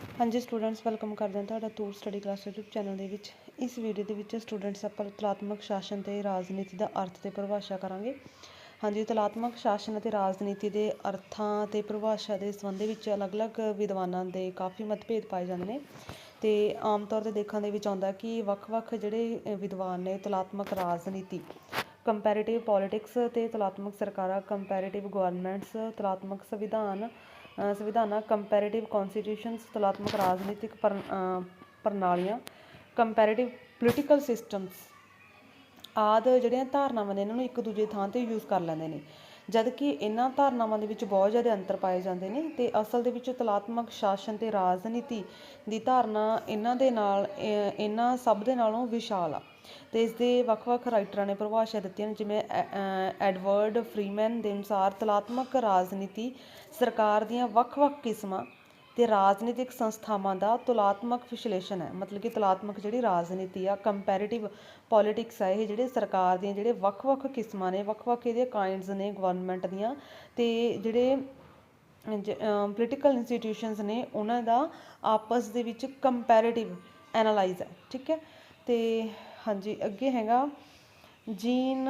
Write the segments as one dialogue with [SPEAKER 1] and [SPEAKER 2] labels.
[SPEAKER 1] ਹਾਂਜੀ students welcome ਕਰਦੇ ਹਾਂ ਤੁਹਾਡਾ tour study class YouTube channel ਦੇ ਵਿੱਚ। ਇਸ ਵੀਡੀਓ ਦੇ ਵਿੱਚ ਸਟੂਡੈਂਟਸ ਆਪਾਂ ਤੁਲਾਤਮਕ ਸ਼ਾਸਨ ਤੇ ਰਾਜਨੀਤੀ ਦਾ ਅਰਥ ਤੇ ਪਰਿਭਾਸ਼ਾ ਕਰਾਂਗੇ। ਹਾਂਜੀ, ਤੁਲਾਤਮਕ ਸ਼ਾਸਨ ਅਤੇ ਰਾਜਨੀਤੀ ਦੇ ਅਰਥਾਂ ਤੇ ਪਰਿਭਾਸ਼ਾ ਦੇ ਸੰਬੰਧ ਵਿੱਚ ਅਲੱਗ-ਅਲੱਗ ਵਿਦਵਾਨਾਂ ਦੇ ਕਾਫੀ ਮਤਭੇਦ ਪਾਏ ਜਾਂਦੇ ਨੇ। ਤੇ ਆਮ ਤੌਰ ਤੇ ਦੇਖਣ ਦੇ ਵਿੱਚ ਆਉਂਦਾ ਕਿ ਵੱਖ-ਵੱਖ ਜਿਹੜੇ ਵਿਦਵਾਨ ਨੇ ਤੁਲਾਤਮਕ ਰਾਜਨੀਤੀ ਕੰਪੈਰੀਟਿਵ ਪੋਲਿਟਿਕਸ ਤੇ ਤੁਲਾਤਮਕ ਸਰਕਾਰਾਂ ਕੰਪੈਰੀਟਿਵ ਗਵਰਨਮੈਂਟਸ ਤੁਲਾਤਮਕ ਸੰਵਿਧਾਨ ਸੰਵਿਧਾਨਾਂ ਕੰਪੈਰੇਟਿਵ ਕਨਸਟੀਟਿਊਸ਼ਨਸ ਤੁਲਾਤਮਕ ਰਾਜਨੀਤਿਕ ਪਰ- ਪ੍ਰਣਾਲੀਆਂ ਕੰਪੈਰੇਟਿਵ ਪੋਲੀਟੀਕਲ ਸਿਸਟਮਸ ਆਦਿ ਜਿਹੜੀਆਂ ਧਾਰਨਾਵਾਂ ਨੇ, ਇਹਨਾਂ ਨੂੰ ਇੱਕ ਦੂਜੇ ਥਾਂ ਤੇ ਯੂਜ਼ ਕਰ ਲੈਂਦੇ ਨੇ। ਜਦ ਕਿ ਇਹਨਾਂ ਧਾਰਨਾਵਾਂ ਦੇ ਵਿੱਚ ਬਹੁਤ ਜ਼ਿਆਦਾ ਅੰਤਰ ਪਾਏ ਜਾਂਦੇ ਨੇ ਤੇ ਅਸਲ ਦੇ ਵਿੱਚ ਤੁਲਾਤਮਕ ਸ਼ਾਸਨ ਤੇ ਰਾਜਨੀਤੀ ਦੀ ਧਾਰਨਾ ਇਹਨਾਂ ਦੇ ਨਾਲ ਇਹਨਾਂ ਸਭ ਦੇ ਨਾਲੋਂ ਵਿਸ਼ਾਲ ਆ। ਤੇ ਇਸ ਦੇ ਵੱਖ-ਵੱਖ ਰਾਈਟਰਾਂ ਨੇ ਪਰਿਭਾਸ਼ਾ ਦਿੱਤੀਆਂ ਨੇ, ਜਿਵੇਂ ਐ- ਐਡਵਰਡ ਫਰੀਮੈਨ ਦੇ ਅਨੁਸਾਰ ਤੁਲਾਤਮਕ ਰਾਜਨੀਤੀ ਸਰਕਾਰ ਦੀਆਂ ਵੱਖ-ਵੱਖ ਕਿਸਮਾਂ ਤੇ ਰਾਜਨੀਤਿਕ ਸੰਸਥਾਵਾਂ ਦਾ ਤੁਲਾਤਮਕ ਵਿਸ਼ਲੇਸ਼ਣ ਹੈ। ਮਤਲਬ ਕਿ ਤੁਲਾਤਮਕ ਜਿਹੜੀ ਰਾਜਨੀਤੀ ਆ ਕੰਪੈਰੀਟਿਵ ਪੋਲਿਟਿਕਸ ਆ, ਇਹ ਜਿਹੜੇ ਸਰਕਾਰ ਦੀਆਂ ਜਿਹੜੇ ਵੱਖ-ਵੱਖ ਕਿਸਮਾਂ ਨੇ, ਵੱਖ-ਵੱਖ ਇਹਦੇ ਕਾਈਂਡਸ ਨੇ ਗਵਰਨਮੈਂਟ ਦੀਆਂ ਤੇ ਜਿਹੜੇ ਪੋਲੀਟੀਕਲ ਇੰਸਟੀਟਿਊਸ਼ਨਸ ਨੇ, ਉਹਨਾਂ ਦਾ ਆਪਸ ਦੇ ਵਿੱਚ ਕੰਪੈਰੀਟਿਵ ਐਨਾਲਾਈਜ਼ ਹੈ। ਠੀਕ ਹੈ? ਤੇ ਹਾਂਜੀ, ਅੱਗੇ ਹੈਗਾ ਜੀਨ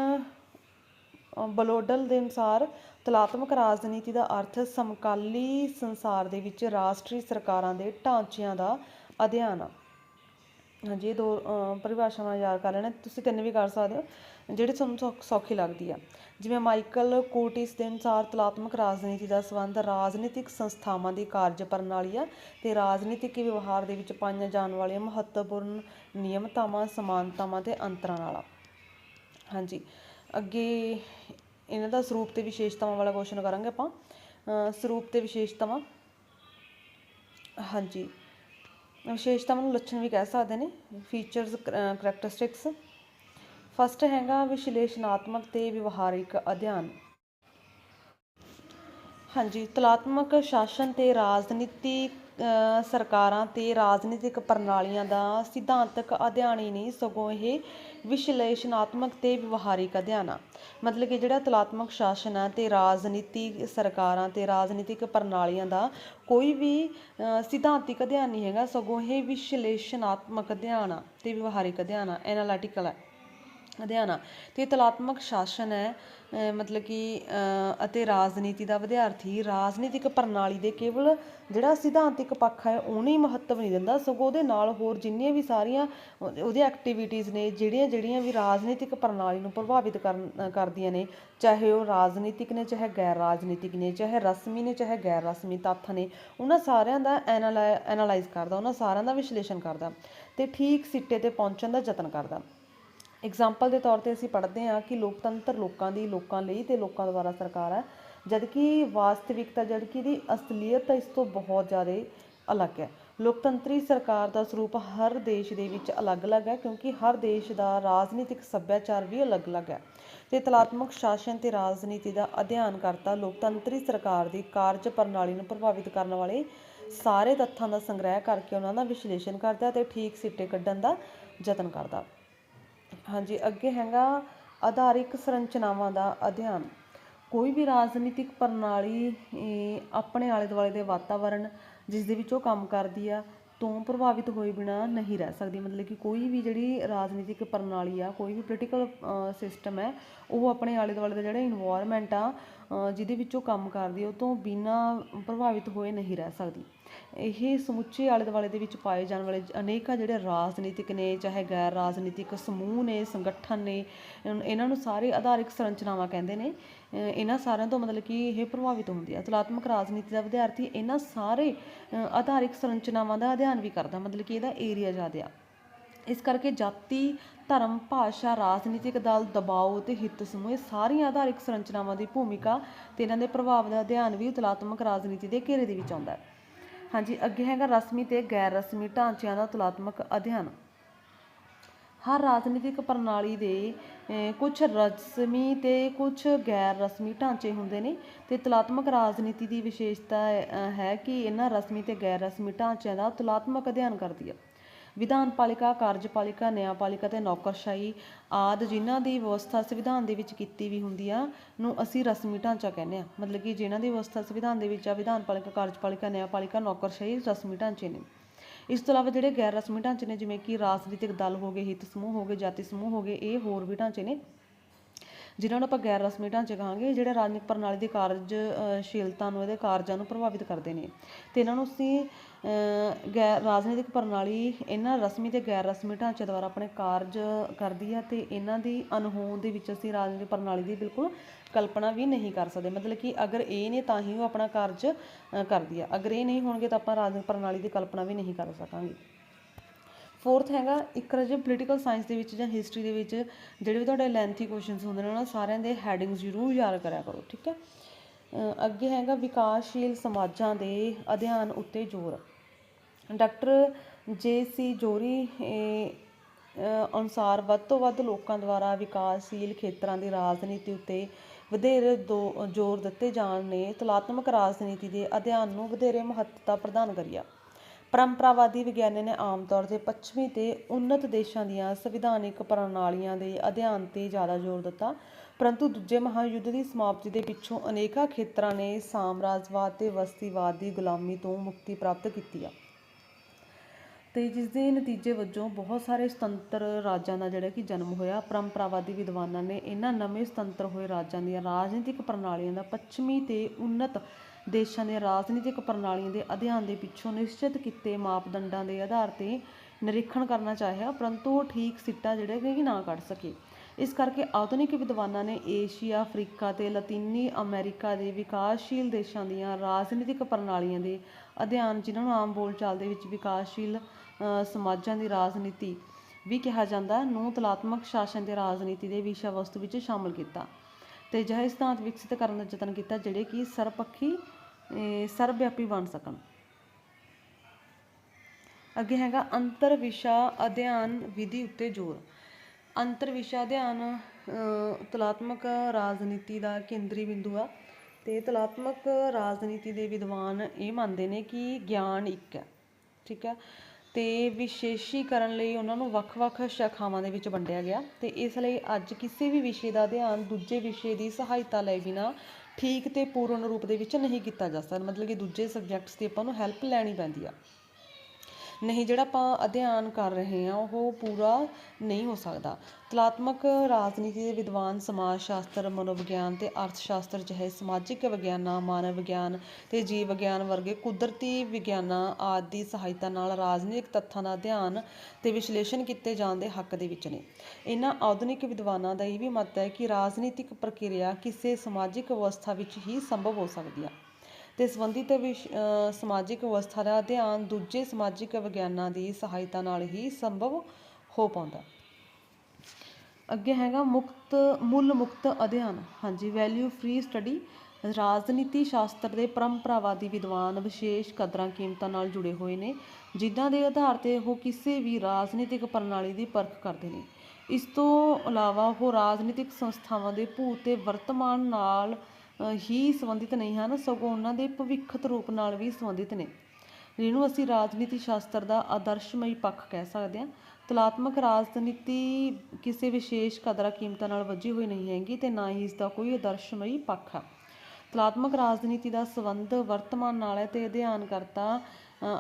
[SPEAKER 1] ਬਲੋਡਲ ਦੇ ਅਨੁਸਾਰ ਤਲਾਤਮਕ ਰਾਜਨੀਤੀ ਦਾ ਅਰਥ ਸਮਕਾਲੀ ਸੰਸਾਰ ਦੇ ਵਿੱਚ ਰਾਸ਼ਟਰੀ ਸਰਕਾਰਾਂ ਦੇ ਢਾਂਚਿਆਂ ਦਾ ਅਧਿਐਨ ਆ। ਹਾਂਜੀ, ਇਹ ਦੋ ਪਰਿਭਾਸ਼ਾਵਾਂ ਯਾਦ ਕਰ ਲੈਣਾ। ਤੁਸੀਂ ਤਿੰਨ ਵੀ ਕਰ ਸਕਦੇ ਹੋ, ਜਿਹੜੀ ਤੁਹਾਨੂੰ ਸੌਖ- ਸੌਖੀ ਲੱਗਦੀ ਆ। ਜਿਵੇਂ ਮਾਈਕਲ ਕੋਟਿਸ ਦੇ ਅਨੁਸਾਰ ਤਲਾਤਮਕ ਰਾਜਨੀਤੀ ਦਾ ਸੰਬੰਧ ਰਾਜਨੀਤਿਕ ਸੰਸਥਾਵਾਂ ਦੀ ਕਾਰਜ ਪ੍ਰਣਾਲੀ ਆ ਤੇ ਰਾਜਨੀਤਿਕ ਵਿਵਹਾਰ ਦੇ ਵਿੱਚ ਪਾਈਆਂ ਜਾਣ ਵਾਲੀਆਂ ਮਹੱਤਵਪੂਰਨ ਨਿਯਮਤਾਵਾਂ, ਸਮਾਨਤਾਵਾਂ ਤੇ ਅੰਤਰਾਂ ਨਾਲ ਆ। ਹਾਂਜੀ। ਅੱਗੇ ਇਹਨਾਂ ਦਾ ਸਰੂਪ ਤੇ ਵਿਸ਼ੇਸ਼ਤਾਵਾਂ ਵਾਲਾ ਕੁਐਸਚਨ ਕਰਾਂਗੇ ਆਪਾਂ। ਸਰੂਪ ਤੇ ਵਿਸ਼ੇਸ਼ਤਾਵਾਂ। ਹਾਂਜੀ। ਵਿਸ਼ੇਸ਼ਤਾਵਾਂ ਨੂੰ ਲੱਛਣ ਵੀ ਕਹਿ ਸਕਦੇ ਨੇ। ਫੀਚਰਸ ਕਰੈਕਟਰਿਸਟਿਕਸ ਫਸਟ ਹੈਗਾ ਵਿਸ਼ਲੇਸ਼ਣਾਤਮਕ ਤੇ ਵਿਵਹਾਰਿਕ ਅਧਿਐਨ। ਹਾਂਜੀ। ਤੁਲਾਤਮਕ ਸ਼ਾਸਨ ਤੇ ਰਾਜਨੀਤੀ ਸਰਕਾਰਾਂ ਅਤੇ ਰਾਜਨੀਤਿਕ ਪ੍ਰਣਾਲੀਆਂ ਦਾ ਸਿਧਾਂਤਕ ਅਧਿਐਨ ਹੀ ਨਹੀਂ, ਸਗੋਂ ਇਹ ਵਿਸ਼ਲੇਸ਼ਣਾਤਮਕ ਅਤੇ ਵਿਵਹਾਰਿਕ ਅਧਿਐਨ ਆ। ਮਤਲਬ ਕਿ ਜਿਹੜਾ ਕਲਾਤਮਕ ਸ਼ਾਸਨ ਆ ਅਤੇ ਰਾਜਨੀਤੀ ਸਰਕਾਰਾਂ ਅਤੇ ਰਾਜਨੀਤਿਕ ਪ੍ਰਣਾਲੀਆਂ ਦਾ ਕੋਈ ਵੀ ਸਿਧਾਂਤਿਕ ਅਧਿਐਨ ਨਹੀਂ ਹੈਗਾ, ਸਗੋਂ ਇਹ ਵਿਸ਼ਲੇਸ਼ਣਾਤਮਕ ਅਧਿਐਨ ਆ ਅਤੇ ਵਿਵਹਾਰਿਕ ਅਧਿਐਨ ਆ ਐਨਾਲਿਟੀਕਲ ਹੈ ਲੁਧਿਆਣਾ ਆ ਤੇ ਤੁਲਾਤਮਕ ਸ਼ਾਸਨ ਹੈ ਮਤਲਬ ਕਿ ਅਤੇ ਰਾਜਨੀਤੀ ਦਾ ਵਿਦਿਆਰਥੀ ਰਾਜਨੀਤਿਕ ਪ੍ਰਣਾਲੀ ਦੇ ਕੇਵਲ ਜਿਹੜਾ ਸਿਧਾਂਤਿਕ ਪੱਖ ਹੈ, ਉਹਨੂੰ ਹੀ ਮਹੱਤਵ ਨਹੀਂ ਦਿੰਦਾ। ਸਗੋਂ ਉਹਦੇ ਨਾਲ ਹੋਰ ਜਿੰਨੀਆਂ ਵੀ ਸਾਰੀਆਂ ਉਹਦੀਆਂ ਐਕਟੀਵਿਟੀਜ਼ ਨੇ, ਜਿਹੜੀਆਂ ਜਿਹੜੀਆਂ ਵੀ ਰਾਜਨੀਤਿਕ ਪ੍ਰਣਾਲੀ ਨੂੰ ਪ੍ਰਭਾਵਿਤ ਕਰਨ ਕਰਦੀਆਂ ਨੇ, ਚਾਹੇ ਉਹ ਰਾਜਨੀਤਿਕ ਨੇ, ਚਾਹੇ ਗੈਰ ਰਾਜਨੀਤਿਕ ਨੇ, ਚਾਹੇ ਰਸਮੀ ਨੇ, ਚਾਹੇ ਗੈਰ ਰਸਮੀ ਤੱਥ ਨੇ, ਉਹਨਾਂ ਸਾਰਿਆਂ ਦਾ ਐਨਾਲਾਈਜ਼ ਕਰਦਾ, ਉਹਨਾਂ ਸਾਰਿਆਂ ਦਾ ਵਿਸ਼ਲੇਸ਼ਣ ਕਰਦਾ ਤੇ ਠੀਕ ਸਿੱਟੇ ਤੇ ਪਹੁੰਚਣ ਦਾ ਯਤਨ ਕਰਦਾ। ਐਗਜ਼ਾਮਪਲ ਦੇ ਤੌਰ ਤੇ ਅਸੀਂ ਪੜ੍ਹਦੇ ਹਾਂ ਕਿ ਲੋਕਤੰਤਰ ਲੋਕਾਂ ਦੀ, ਲੋਕਾਂ ਲਈ ਤੇ ਲੋਕਾਂ ਦੁਆਰਾ ਸਰਕਾਰ ਹੈ, ਜਦਕਿ ਵਾਸਤਵਿਕਤਾ ਜਦਕਿ ਦੀ ਅਸਲੀਅਤ ਇਸ ਤੋਂ ਬਹੁਤ ਜ਼ਿਆਦਾ ਅਲੱਗ ਹੈ। ਲੋਕਤੰਤਰੀ ਸਰਕਾਰ ਦਾ ਸਰੂਪ ਹਰ ਦੇਸ਼ ਦੇ ਵਿੱਚ ਅਲੱਗ-ਅਲੱਗ ਹੈ, ਕਿਉਂਕਿ ਹਰ ਦੇਸ਼ ਦਾ ਰਾਜਨੀਤਿਕ ਸੱਭਿਆਚਾਰ ਵੀ ਅਲੱਗ-ਅਲੱਗ ਹੈ। ਤੇ ਕਲਾਤਮਕ ਸ਼ਾਸਨ ਤੇ ਰਾਜਨੀਤੀ ਦਾ ਅਧਿਐਨ ਕਰਤਾ ਲੋਕਤੰਤਰੀ ਸਰਕਾਰ ਦੀ ਕਾਰਜ ਪ੍ਰਣਾਲੀ ਨੂੰ ਪ੍ਰਭਾਵਿਤ ਕਰਨ ਵਾਲੇ ਸਾਰੇ ਤੱਥਾਂ ਦਾ ਸੰਗ੍ਰਹਿ ਕਰਕੇ ਉਹਨਾਂ ਦਾ ਵਿਸ਼ਲੇਸ਼ਣ ਕਰਦਾ ਤੇ ਠੀਕ ਸਿੱਟੇ ਕੱਢਣ ਦਾ ਯਤਨ ਕਰਦਾ। ਹਾਂਜੀ ਅੱਗੇ ਹੈਗਾ ਆਧਾਰਿਕ ਸੰਰਚਨਾਵਾਂ ਦਾ ਅਧਿਐਨ। ਕੋਈ ਵੀ ਰਾਜਨੀਤਿਕ ਪ੍ਰਣਾਲੀ ਇਹ, ਆਪਣੇ ਆਲੇ ਦੁਆਲੇ ਦੇ ਵਾਤਾਵਰਣ ਜਿਸ ਦੇ ਵਿੱਚ ਉਹ ਕੰਮ ਕਰਦੀ ਆ ਤੋਂ ਪ੍ਰਭਾਵਿਤ ਹੋਏ ਬਿਨਾ ਨਹੀਂ ਰਹਿ ਸਕਦੀ। ਮਤਲਬ ਕਿ ਕੋਈ ਵੀ ਜਿਹੜੀ ਰਾਜਨੀਤਿਕ ਪ੍ਰਣਾਲੀ ਆ ਕੋਈ ਵੀ ਪੋਲੀਟੀਕਲ ਸਿਸਟਮ ਹੈ ਉਹ ਆਪਣੇ ਆਲੇ ਦੁਆਲੇ ਦਾ ਜਿਹੜਾ ਇਨਵਾਇਰਨਮੈਂਟ ਆ ਜਿਹਦੇ ਵਿੱਚ ਉਹ ਕੰਮ ਕਰਦੀ ਉਹ ਤੋਂ ਬਿਨਾ ਪ੍ਰਭਾਵਿਤ ਹੋਏ ਨਹੀਂ ਰਹਿ ਸਕਦੀ। ਇਹ ਸਮੁੱਚੇ ਆਲੇ ਦੁਆਲੇ ਦੇ ਵਿੱਚ ਪਾਏ ਜਾਣ ਵਾਲੇ ਅਨੇਕਾਂ ਜਿਹੜੇ ਰਾਜਨੀਤਿਕ ਨੇ, ਚਾਹੇ ਗੈਰ ਰਾਜਨੀਤਿਕ ਸਮੂਹ ਨੇ, ਸੰਗਠਨ ਨੇ ਇਹਨਾਂ ਨੂੰ ਸਾਰੇ ਆਧਾਰਿਕ ਸੰਰਚਨਾਵਾਂ ਕਹਿੰਦੇ ਨੇ। ਇਹਨਾਂ ਸਾਰਿਆਂ ਤੋਂ ਮਤਲਬ ਕਿ ਇਹ ਪ੍ਰਭਾਵਿਤ ਹੁੰਦੀ ਹੈ ਤੁਲਾਤਮਕ ਰਾਜਨੀਤੀ ਦਾ ਵਿਦਿਆਰਥੀ ਇਹਨਾਂ ਸਾਰੇ ਆਧਾਰਿਕ ਸੰਰਚਨਾਵਾਂ ਦਾ ਅਧਿਐਨ ਵੀ ਕਰਦਾ, ਮਤਲਬ ਕਿ ਇਹਦਾ ਏਰੀਆ ਜ਼ਿਆਦਾ ਆ। ਇਸ ਕਰਕੇ ਜਾਤੀ, ਧਰਮ, ਭਾਸ਼ਾ, ਰਾਜਨੀਤਿਕ ਦਲ, ਦਬਾਅ ਤੇ ਹਿੱਤ ਸਮੂਹ, ਇਹ ਸਾਰੀਆਂ ਆਧਾਰਿਕ ਸੰਰਚਨਾਵਾਂ ਦੀ ਭੂਮਿਕਾ ਤੇ ਇਹਨਾਂ ਦੇ ਪ੍ਰਭਾਵ ਦਾ ਅਧਿਐਨ ਵੀ ਤੁਲਾਤਮਕ ਰਾਜਨੀਤੀ ਦੇ ਘੇਰੇ ਦੇ ਵਿੱਚ ਆਉਂਦਾ ਹੈ। ਹਾਂਜੀ, ਅੱਗੇ ਹੈਗਾ ਰਸਮੀ ਤੇ ਗੈਰ ਰਸਮੀ ਢਾਂਚਿਆਂ ਦਾ ਤੁਲਾਤਮਕ ਅਧਿਐਨ। ਹਰ ਰਾਜਨੀਤਿਕ ਪ੍ਰਣਾਲੀ ਦੇ ਕੁਝ ਰਸਮੀ ਤੇ ਕੁਝ ਗੈਰ ਰਸਮੀ ਢਾਂਚੇ ਹੁੰਦੇ ਨੇ ਤੇ ਤੁਲਾਤਮਕ ਰਾਜਨੀਤੀ ਦੀ ਵਿਸ਼ੇਸ਼ਤਾ ਹੈ ਕਿ ਇਹਨਾਂ ਰਸਮੀ ਤੇ ਗੈਰ ਰਸਮੀ ਢਾਂਚਿਆਂ ਦਾ ਤੁਲਾਤਮਕ ਅਧਿਐਨ ਕਰਦੀ ਹੈ ਵਿਧਾਨ ਪਾਲਿਕਾ ਕਾਰਜਪਾਲਿਕਾ ਨਿਆਂਪਾਲਿਕਾ ਤੇ ਨੌਕਰਸ਼ਾਹੀ ਆਦਿ ਜਿਨ੍ਹਾਂ ਦੀ ਵਿਵਸਥਾ ਸੰਵਿਧਾਨ ਦੇ ਵਿੱਚ ਕੀਤੀ ਵੀ ਹੁੰਦੀ ਆ, ਨੂੰ ਅਸੀਂ ਰਸਮੀ ਢਾਂਚਾ ਕਹਿੰਦੇ ਆ। ਮਤਲਬ ਕਿ ਜਿਨ੍ਹਾਂ ਦੀ ਵਿਵਸਥਾ ਸੰਵਿਧਾਨ ਦੇ ਵਿੱਚ ਆ ਵਿਧਾਨਪਾਲਿਕਾ ਕਾਰਜਪਾਲਿਕਾ ਨਿਆਂਪਾਲਿਕਾ ਨੌਕਰਸ਼ਾਹੀ ਰਸਮੀ ਢਾਂਚੇ ਨੇ। ਇਸ ਤੋਂ ਇਲਾਵਾ ਜਿਹੜੇ ਗੈਰ ਰਸਮੀ ਢਾਂਚੇ ਨੇ, ਜਿਵੇਂ ਕਿ ਰਾਜਨੀਤਿਕ ਦਲ ਹੋ ਗਏ, ਹਿੱਤ ਸਮੂਹ ਹੋ ਗਏ, ਜਾਤੀ ਸਮੂਹ ਹੋ ਗਏ, ਇਹ ਹੋਰ ਵੀ ਢਾਂਚੇ ਨੇ। ਜਿਨ੍ਹਾਂ ਨੂੰ ਆਪਾਂ ਗੈਰ ਰਸਮੀ ਢਾਂਚੇ ਕਹਾਂਗੇ ਜਿਹੜੇ ਰਾਜਨੀਤਿਕ ਪ੍ਰਣਾਲੀ ਦੀ ਕਾਰਜਸ਼ੀਲਤਾ ਨੂੰ, ਇਹਦੇ ਕਾਰਜਾਂ ਨੂੰ ਪ੍ਰਭਾਵਿਤ ਕਰਦੇ ਨੇ। ਤੇ ਇਹਨਾਂ ਨੂੰ ਅਸੀਂ ਗੈਰ ਰਾਜਨੀਤਿਕ ਪ੍ਰਣਾਲੀ ਇਹਨਾਂ ਰਸਮੀ ਅਤੇ ਗੈਰ ਰਸਮੀ ਢਾਂਚੇ ਦੁਆਰਾ ਆਪਣੇ ਕਾਰਜ ਕਰਦੀ ਹੈ ਅਤੇ ਇਹਨਾਂ ਦੀ ਅਨਹੋਂਦ ਦੇ ਵਿੱਚ ਅਸੀਂ ਰਾਜਨੀਤਿਕ ਪ੍ਰਣਾਲੀ ਦੀ ਬਿਲਕੁਲ ਕਲਪਨਾ ਵੀ ਨਹੀਂ ਕਰ ਸਕਦੇ। ਮਤਲਬ ਕਿ ਅਗਰ ਇਹ ਨੇ ਤਾਂ ਹੀ ਉਹ ਆਪਣਾ ਕਾਰਜ ਕਰਦੀ ਆ। ਅਗਰ ਇਹ ਨਹੀਂ ਹੋਣਗੇ ਤਾਂ ਆਪਾਂ ਰਾਜਨੀਤਿਕ ਪ੍ਰਣਾਲੀ ਦੀ ਕਲਪਨਾ ਵੀ ਨਹੀਂ ਕਰ ਸਕਾਂਗੇ। ਫੋਰਥ ਹੈਗਾ ਇੱਕ ਰਾਜੇ ਪੋਲੀਟੀਕਲ ਸਾਇੰਸ ਦੇ ਵਿੱਚ ਜਾਂ ਹਿਸਟਰੀ ਦੇ ਵਿੱਚ ਜਿਹੜੇ ਵੀ ਤੁਹਾਡੇ ਲੈਂਥੀ ਕੁਐਸਚਨਸ ਹੁੰਦੇ ਨੇ ਉਹਨਾਂ ਸਾਰਿਆਂ ਦੇ ਹੈਡਿੰਗਸ ਜ਼ਰੂਰ ਯਾਦ ਕਰਿਆ ਕਰੋ, ਠੀਕ ਹੈ? ਅੱਗੇ ਹੈਗਾ ਵਿਕਾਸਸ਼ੀਲ ਸਮਾਜਾਂ ਦੇ ਅਧਿਐਨ ਉੱਤੇ ਜ਼ੋਰ। ਡਾਕਟਰ ਜੇ ਸੀ ਜੋਰੀ ਅਨੁਸਾਰ ਵੱਧ ਤੋਂ ਵੱਧ ਲੋਕਾਂ ਦੁਆਰਾ ਵਿਕਾਸਸ਼ੀਲ ਖੇਤਰਾਂ ਦੀ ਰਾਜਨੀਤੀ ਉੱਤੇ ਵਧੇਰੇ ਦੋ, ਜ਼ੋਰ ਦਿੱਤੇ ਜਾਣ ਨੇ। ਤੁਲਾਤਮਕ ਰਾਜਨੀਤੀ ਦੇ ਅਧਿਐਨ ਨੂੰ ਵਧੇਰੇ ਮਹੱਤਤਾ ਪ੍ਰਦਾਨ ਕਰੀਆ। ਪਰੰਪਰਾਵਾਦੀ ਵਿਗਿਆਨੀ ਨੇ ਆਮ ਤੌਰ ਤੇ ਪੱਛਮੀ ਤੇ ਉੱਨਤ ਦੇਸ਼ਾਂ ਦੀਆਂ ਸੰਵਿਧਾਨਿਕ ਪ੍ਰਣਾਲੀਆਂ ਦੇ ਅਧਿਐਨ ਤੇ ਜ਼ਿਆਦਾ ਜ਼ੋਰ ਦਿੱਤਾ, ਪਰੰਤੂ ਦੂਜੇ ਮਹਾਯੁੱਧ ਦੀ ਸਮਾਪਤੀ ਦੇ ਪਿੱਛੋਂ ਅਨੇਕਾਂ ਖੇਤਰਾਂ ਨੇ ਸਾਮਰਾਜਵਾਦ ਤੇ ਵਸਤੀਵਾਦ ਦੀ ਗੁਲਾਮੀ ਤੋਂ ਮੁਕਤੀ ਪ੍ਰਾਪਤ ਕੀਤੀ ਆ। ਅਤੇ ਜਿਸ ਦੇ ਨਤੀਜੇ ਵਜੋਂ ਬਹੁਤ ਸਾਰੇ ਸੁਤੰਤਰ ਰਾਜਾਂ ਦਾ ਜਿਹੜਾ ਕਿ ਜਨਮ ਹੋਇਆ, ਪਰੰਪਰਾਵਾਦੀ ਵਿਦਵਾਨਾਂ ਨੇ ਇਹਨਾਂ ਨਵੇਂ ਸੁਤੰਤਰ ਹੋਏ ਰਾਜਾਂ ਦੀਆਂ ਰਾਜਨੀਤਿਕ ਪ੍ਰਣਾਲੀਆਂ ਦਾ ਪੱਛਮੀ ਤੇ ਉੱਨਤ ਦੇਸ਼ਾਂ ਦੀਆਂ ਰਾਜਨੀਤਿਕ ਪ੍ਰਣਾਲੀਆਂ ਦੇ ਅਧਿਐਨ ਦੇ ਪਿੱਛੋਂ ਨਿਸ਼ਚਿਤ ਕੀਤੇ ਮਾਪਦੰਡਾਂ ਦੇ ਆਧਾਰ ਤੇ ਨਿਰੀਖਣ ਕਰਨਾ ਚਾਹਿਆ, ਪਰੰਤੂ ਉਹ ਠੀਕ ਸਿੱਟਾ ਜਿਹੜੇ ਕਿ ਨਾ ਕੱਢ ਸਕੇ। ਇਸ ਕਰਕੇ ਆਧੁਨਿਕ ਵਿਦਵਾਨਾਂ ਨੇ ਏਸ਼ੀਆ, ਅਫਰੀਕਾ ਤੇ ਲਾਤੀਨੀ ਅਮਰੀਕਾ ਦੇ ਵਿਕਾਸਸ਼ੀਲ ਦੇਸ਼ਾਂ ਦੀਆਂ ਰਾਜਨੀਤਿਕ ਪ੍ਰਣਾਲੀਆਂ ਦੇ ਅਧਿਐਨ, ਜਿਨ੍ਹਾਂ ਨੂੰ ਆਮ ਬੋਲਚਾਲ ਦੇ ਵਿੱਚ ਵਿਕਾਸਸ਼ੀਲ ਸਮਾਜਾਂ ਦੀ ਰਾਜਨੀਤੀ ਵੀ ਕਿਹਾ ਜਾਂਦਾ ਨੂੰ ਤਲਾਤਮਕ ਸ਼ਾਸਨ ਦੇ ਰਾਜਨੀਤੀ ਦੇ ਵਿਸ਼ਾ ਵਸਤੂ ਵਿੱਚ ਸ਼ਾਮਲ ਕੀਤਾ ਤੇ ਅਜਿਹੇ ਸਿਧਾਂਤ ਵਿਕਸਿਤ ਕਰਨ ਦਾ ਯਤਨ ਕੀਤਾ ਜਿਹੜੇ ਕਿ ਸਰਪੱਖੀ ਸਰਵਵਿਆਪੀ ਬਣ ਸਕਣ। ਅੱਗੇ ਹੈਗਾ ਅੰਤਰ ਵਿਸ਼ਾ ਅਧਿਐਨ ਵਿਧੀ ਉੱਤੇ ਜ਼ੋਰ। ਅੰਤਰ ਵਿਸ਼ਾ ਅਧਿਐਨ ਅ, ਤੁਲਾਤਮਕ ਰਾਜਨੀਤੀ ਦਾ ਕੇਂਦਰੀ ਬਿੰਦੂ ਆ ਤੇ ਤਲਾਤਮਕ ਰਾਜਨੀਤੀ ਦੇ ਵਿਦਵਾਨ ਇਹ ਮੰਨਦੇ ਨੇ ਕਿ ਗਿਆਨ ਇੱਕ ਹੈ ਠੀਕ ਹੈ? ਤੇ ਵਿਸ਼ੇਸ਼ੀਕਰਨ ਲਈ ਉਹਨਾਂ ਨੂੰ ਵੱਖ-ਵੱਖ ਸ਼ਾਖਾਵਾਂ ਦੇ ਵਿੱਚ ਵੰਡਿਆ ਗਿਆ ਤੇ ਇਸ ਲਈ ਅੱਜ ਕਿਸੇ ਵੀ ਵਿਸ਼ੇ ਦਾ ਅਧਿਐਨ ਦੂਜੇ ਵਿਸ਼ੇ ਦੀ ਸਹਾਇਤਾ ਲਏ ਬਿਨਾ ਠੀਕ ਤੇ ਪੂਰਨ ਰੂਪ ਦੇ ਵਿੱਚ ਨਹੀਂ ਕੀਤਾ ਜਾ ਸਕਦਾ। ਮਤਲਬ ਕਿ ਦੂਜੇ ਸਬਜੈਕਟਸ ਦੀ ਆਪਾਂ ਨੂੰ ਹੈਲਪ ਲੈਣੀ ਪੈਂਦੀ ਆ। ਨਹੀਂ, ਜਿਹੜਾ ਆਪਾਂ ਅਧਿਐਨ ਕਰ ਰਹੇ ਹਾਂ, ਉਹ ਪੂਰਾ ਨਹੀਂ ਹੋ ਸਕਦਾ। ਕਲਾਤਮਕ ਰਾਜਨੀਤੀ ਦੇ ਵਿਦਵਾਨ ਸਮਾਜ ਸ਼ਾਸਤਰ, ਮਨੋਵਿਗਿਆਨ ਤੇ ਅਰਥ ਸ਼ਾਸਤਰ ਜਿਹੇ ਸਮਾਜਿਕ ਵਿਗਿਆਨਾਂ, ਮਾਨਵ ਵਿਗਿਆਨ ਤੇ ਜੀਵ ਵਿਗਿਆਨ ਵਰਗੇ ਕੁਦਰਤੀ ਵਿਗਿਆਨਾਂ ਆਦਿ ਦੀ ਸਹਾਇਤਾ ਨਾਲ ਰਾਜਨੀਤਿਕ ਤੱਥਾਂ ਦਾ ਅਧਿਐਨ ਤੇ ਵਿਸ਼ਲੇਸ਼ਣ ਕੀਤੇ ਜਾਣ ਦੇ ਹੱਕ ਦੇ ਵਿੱਚ ਨੇ। ਇਹਨਾਂ ਆਧੁਨਿਕ ਵਿਦਵਾਨਾਂ ਦਾ ਇਹ ਵੀ ਮਤ ਹੈ ਕਿ ਰਾਜਨੀਤਿਕ ਪ੍ਰਕਿਰਿਆ ਕਿਸੇ ਸਮਾਜਿਕ ਅਵਸਥਾ ਵਿੱਚ ਹੀ ਸੰਭਵ ਹੋ ਸਕਦੀ ਹੈ ਤੇ ਸੰਬੰਧਿਤ ਵਿਸ਼- ਸਮਾਜਿਕ ਅਵਸਥਾ ਦਾ ਅਧਿਐਨ ਦੂਜੇ ਸਮਾਜਿਕ ਵਿਗਿਆਨਾਂ ਦੀ ਸਹਾਇਤਾ ਨਾਲ ਹੀ ਸੰਭਵ ਹੋ ਪਾਉਂਦਾ। ਅੱਗੇ ਹੈਗਾ ਮੁਕਤ, ਮੁੱਲ ਮੁਕਤ ਅਧਿਐਨ। ਹਾਂਜੀ ਵੈਲਿਊ ਫ੍ਰੀ ਸਟੱਡੀ ਰਾਜਨੀਤੀ ਸ਼ਾਸਤਰ ਦੇ ਪਰੰਪਰਾਵਾਦੀ ਵਿਦਵਾਨ ਵਿਸ਼ੇਸ਼ ਕਦਰਾਂ ਕੀਮਤਾਂ ਨਾਲ ਜੁੜੇ ਹੋਏ ਨੇ, ਜਿਨ੍ਹਾਂ ਦੇ ਆਧਾਰ ਤੇ ਉਹ ਕਿਸੇ ਵੀ ਰਾਜਨੀਤਿਕ ਪ੍ਰਣਾਲੀ ਦੀ ਪਰਖ ਕਰਦੇ ਨੇ। ਇਸ ਤੋਂ ਇਲਾਵਾ ਉਹ ਰਾਜਨੀਤਿਕ ਸੰਸਥਾਵਾਂ ਦੇ ਭੂਤ ਤੇ ਵਰਤਮਾਨ ਨਾਲ ਹੀ ਸੰਬੰਧਿਤ ਨਹੀਂ ਹਨ, ਸਗੋਂ ਉਹਨਾਂ ਦੇ ਭਵਿੱਖਤ ਰੂਪ ਨਾਲ ਵੀ ਸੰਬੰਧਿਤ ਨੇ। ਜਿਹਨੂੰ ਅਸੀਂ ਰਾਜਨੀਤੀ ਸ਼ਾਸਤਰ ਦਾ ਆਦਰਸ਼ਮਈ ਪੱਖ ਕਹਿ ਸਕਦੇ ਹਾਂ। ਤੁਲਾਤਮਕ ਰਾਜਨੀਤੀ ਕਿਸੇ ਵਿਸ਼ੇਸ਼ ਕਦਰਾਂ ਕੀਮਤਾਂ ਨਾਲ ਵੱਜੀ ਹੋਈ ਨਹੀਂ ਹੈਗੀ ਤੇ ਨਾ ਹੀ ਇਸ ਦਾ ਕੋਈ ਆਦਰਸ਼ਮਈ ਪੱਖ ਹੈ ਤੁਲਾਤਮਕ ਰਾਜਨੀਤੀ ਦਾ ਸੰਬੰਧ ਵਰਤਮਾਨ ਨਾਲ ਹੈ ਤੇ ਅਧਿਐਨ ਕਰਤਾ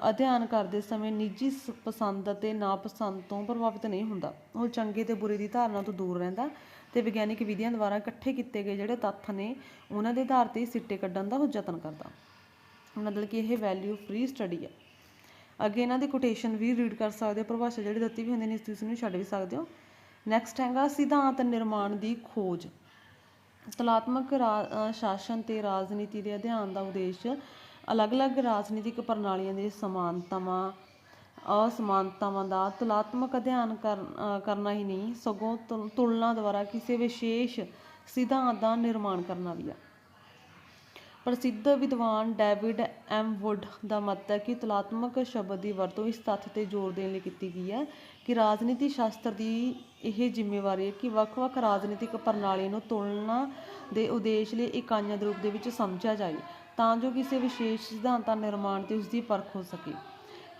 [SPEAKER 1] ਅਧਿਐਨ ਕਰਦੇ ਸਮੇਂ ਨਿੱਜੀ ਸ- ਪਸੰਦ ਅਤੇ ਨਾਪਸੰਦ ਤੋਂ ਪ੍ਰਭਾਵਿਤ ਨਹੀਂ ਹੁੰਦਾ। ਉਹ ਚੰਗੇ ਤੇ ਬੁਰੇ ਦੀ ਧਾਰਨਾ ਤੋਂ ਦੂਰ ਰਹਿੰਦਾ ਤੇ ਵਿਗਿਆਨਿਕ ਵਿਧੀਆਂ ਦੁਆਰਾ ਇਕੱਠੇ ਕੀਤੇ ਗਏ ਜਿਹੜੇ ਤੱਥ ਨੇ, ਉਹਨਾਂ ਦੇ ਆਧਾਰ ਤੇ ਸਿੱਟੇ ਕੱਢਣ ਦਾ ਉਹ ਯਤਨ ਕਰਦਾ। ਮਤਲਬ ਕਿ ਇਹ ਵੈਲਿਊ ਫ੍ਰੀ ਸਟੱਡੀ ਹੈ ਅੱਗੇ ਇਹਨਾਂ ਦੀ ਕੋਟੇਸ਼ਨ ਵੀ ਰੀਡ ਕਰ ਸਕਦੇ ਹੋ, ਪਰਿਭਾਸ਼ਾ ਜਿਹੜੀ ਦਿੱਤੀ ਵੀ ਹੁੰਦੀ ਨੇ ਤੁਸੀਂ ਨੂੰ ਛੱਡ ਵੀ ਸਕਦੇ ਹੋ। ਨੈਕਸਟ ਹੈਗਾ ਸਿਧਾਂਤ ਨਿਰਮਾਣ ਦੀ ਖੋਜ। ਕਲਾਤਮਕ ਰਾ- ਸ਼ਾਸਨ ਤੇ ਰਾਜਨੀਤੀ ਦੇ ਅਧਿਐਨ ਦਾ ਉਦੇਸ਼ ਅਲੱਗ-ਅਲੱਗ ਰਾਜਨੀਤਿਕ ਪ੍ਰਣਾਲੀਆਂ ਦੇ ਸਮਾਨਤਾਵਾਂ, ਅਸਮਾਨਤਾਵਾਂ ਦਾ ਤੁਲਾਤਮਕ ਅਧਿਐਨ ਕਰ- ਕਰਨਾ ਹੀ ਨਹੀਂ, ਸਗੋਂ ਤੁਲਨਾ ਦੁਆਰਾ ਕਿਸੇ ਵਿਸ਼ੇਸ਼ ਸਿਧਾਂਤ ਦਾ ਨਿਰਮਾਣ ਕਰਨਾ ਵੀ ਹੈ ਪ੍ਰਸਿੱਧ ਵਿਦਵਾਨ ਡੇਵਿਡ ਐਮ ਵੁੱਡ ਦਾ ਮਤ ਹੈ ਕਿ ਤੁਲਾਤਮਕ ਸ਼ਬਦ ਦੀ ਵਰਤੋਂ ਇਸ ਤੱਥ ਤੇ ਜ਼ੋਰ ਦੇਣ ਲਈ ਕੀਤੀ ਗਈ ਹੈ ਕਿ ਰਾਜਨੀਤੀ ਸ਼ਾਸਤਰ ਦੀ ਇਹ ਜ਼ਿੰਮੇਵਾਰੀ ਹੈ ਕਿ ਵੱਖ-ਵੱਖ ਰਾਜਨੀਤਿਕ ਪ੍ਰਣਾਲੀਆਂ ਨੂੰ ਤੁਲਨਾ ਦੇ ਉਦੇਸ਼ ਲਈ ਇਕਾਈਆਂ ਦੇ ਰੂਪ ਦੇ ਵਿੱਚ ਸਮਝਿਆ ਜਾਏ। ਤਾਂ ਜੋ ਕਿਸੇ ਵਿਸ਼ੇਸ਼ ਸਿਧਾਂਤਾਂ ਨਿਰਮਾਣ ਤੇ ਉਸ ਦੀ ਪਰਖ ਹੋ ਸਕੇ।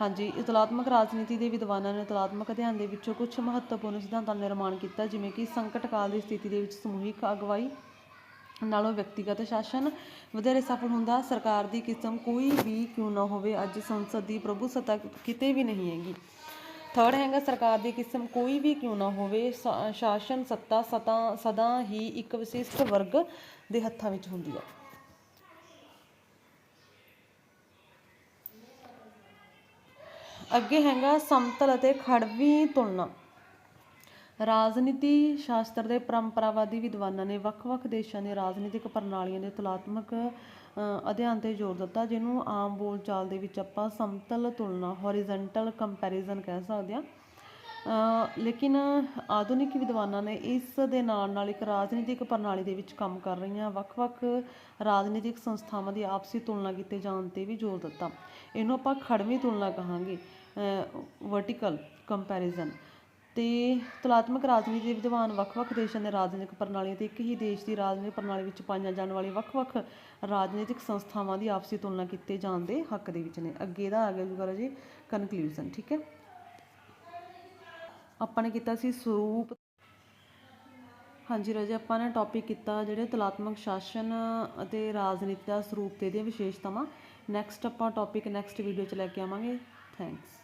[SPEAKER 1] ਹਾਂਜੀ ਇਹ ਰਾਜਨੀਤੀ ਦੇ ਵਿਦਵਾਨਾਂ ਨੇ ਤੁਲਾਤਮਕ ਅਧਿਐਨ ਦੇ ਵਿੱਚੋਂ ਕੁਝ ਮਹੱਤਵਪੂਰਨ ਸਿਧਾਂਤਾਂ ਦਾ ਨਿਰਮਾਣ ਕੀਤਾ, ਜਿਵੇਂ ਕਿ ਸੰਕਟ ਕਾਲ ਦੀ ਸਥਿਤੀ ਦੇ ਵਿੱਚ ਸਮੂਹਿਕ ਅਗਵਾਈ ਨਾਲੋਂ ਵਿਅਕਤੀਗਤ ਸ਼ਾਸਨ ਵਧੇਰੇ ਸਫਲ ਹੁੰਦਾ, ਸਰਕਾਰ ਦੀ ਕਿਸਮ ਕੋਈ ਵੀ ਕਿਉਂ ਨਾ ਹੋਵੇ, ਅੱਜ ਸੰਸਦ ਦੀ ਪ੍ਰਭੂ ਸੱਤਾ ਕਿਤੇ ਵੀ ਨਹੀਂ ਹੈਗੀ। ਥਰਡ ਹੈਗਾ, ਸਰਕਾਰ ਦੀ ਕਿਸਮ ਕੋਈ ਵੀ ਕਿਉਂ ਨਾ ਹੋਵੇ ਸ਼ਾਸਨ ਸੱਤਾ ਸਦਾ ਸਦਾ ਹੀ ਇੱਕ ਵਿਸ਼ਿਸ਼ਟ ਵਰਗ ਦੇ ਹੱਥਾਂ ਵਿੱਚ ਹੁੰਦੀ ਹੈ। ਅੱਗੇ ਹੈਗਾ ਸਮਤਲ ਅਤੇ ਖੜਵੀਂ ਤੁਲਨਾ। ਰਾਜਨੀਤੀ ਸ਼ਾਸਤਰ ਦੇ ਪਰੰਪਰਾਵਾਦੀ ਵਿਦਵਾਨਾਂ ਨੇ ਵੱਖ-ਵੱਖ ਦੇਸ਼ਾਂ ਦੇ ਰਾਜਨੀਤਿਕ ਪ੍ਰਣਾਲੀਆਂ ਦੇ ਤੁਲਾਤਮਕ ਅਧਿਐਨ ਤੇ ਜ਼ੋਰ ਦਿੱਤਾ, ਜਿਹਨੂੰ ਆਮ ਬੋਲਚਾਲ ਦੇ ਵਿੱਚ ਆਪਾਂ ਸਮਤਲ ਤੁਲਨਾ ਹੌਰੀਜ਼ੌਨਟਲ ਕੰਪੈਰੀਜ਼ਨ ਕਹਿ ਸਕਦੇ ਹਾਂ। ਲੇਕਿਨ ਆਧੁਨਿਕ ਵਿਦਵਾਨਾਂ ਨੇ ਇਸ ਦੇ ਨਾਲ ਨਾਲ ਇੱਕ ਰਾਜਨੀਤਿਕ ਪ੍ਰਣਾਲੀ ਦੇ ਵਿੱਚ ਕੰਮ ਕਰ ਰਹੀਆਂ ਵੱਖ-ਵੱਖ ਰਾਜਨੀਤਿਕ ਸੰਸਥਾਵਾਂ ਦੀ ਆਪਸੀ ਤੁਲਨਾ ਕੀਤੇ ਜਾਣ ਤੇ ਵੀ ਜ਼ੋਰ ਦਿੱਤਾ। ਇਹਨੂੰ ਆਪਾਂ ਖੜਵੀਂ ਤੁਲਨਾ ਕਹਾਂਗੇ। ਵਰਟੀਕਲ ਕੰਪੈਰੀਜ਼ਨ ਤੇ ਤੁਲਾਤਮਕ ਰਾਜਨੀਤੀ ਦੇ ਵਿਦਵਾਨ ਵੱਖ-ਵੱਖ ਦੇਸ਼ਾਂ ਦੇ ਰਾਜਨੀਤਿਕ ਪ੍ਰਣਾਲੀਆਂ ਤੇ ਇੱਕ ਹੀ ਦੇਸ਼ ਦੀ ਰਾਜਨੀਤਿਕ ਪ੍ਰਣਾਲੀ ਵਿੱਚ ਪਾਈਆਂ ਜਾਣ ਵਾਲੀ ਵੱਖ-ਵੱਖ ਰਾਜਨੀਤਿਕ ਸੰਸਥਾਵਾਂ ਦੀ ਆਪਸੀ ਤੁਲਨਾ ਕੀਤੇ ਜਾਣ ਦੇ ਹੱਕ ਦੇ ਵਿੱਚ ਨੇ। ਅੱਗੇ ਦਾ ਆ ਗਿਆ ਜੂਗਾ ਜੀ ਕਨਕਲੂਜਨ ਠੀਕ ਹੈ? ਆਪਾਂ ਨੇ ਕੀਤਾ ਸੀ ਸਰੂਪ। ਹਾਂਜੀ ਰਾਜੇ, ਆਪਾਂ ਨੇ ਟੌਪਿਕ ਕੀਤਾ ਜਿਹੜੇ ਤੁਲਾਤਮਕ ਸ਼ਾਸਨ ਅਤੇ ਰਾਜਨੀਤੀ ਦਾ ਸਰੂਪ ਤੇ ਦੀਆਂ ਵਿਸ਼ੇਸ਼ਤਾਵਾਂ। ਨੈਕਸਟ ਆਪਾਂ ਟੌਪਿਕ ਨੈਕਸਟ ਵੀਡੀਓ ਚ ਲੈ ਕੇ ਆਵਾਂਗੇ। Thanks.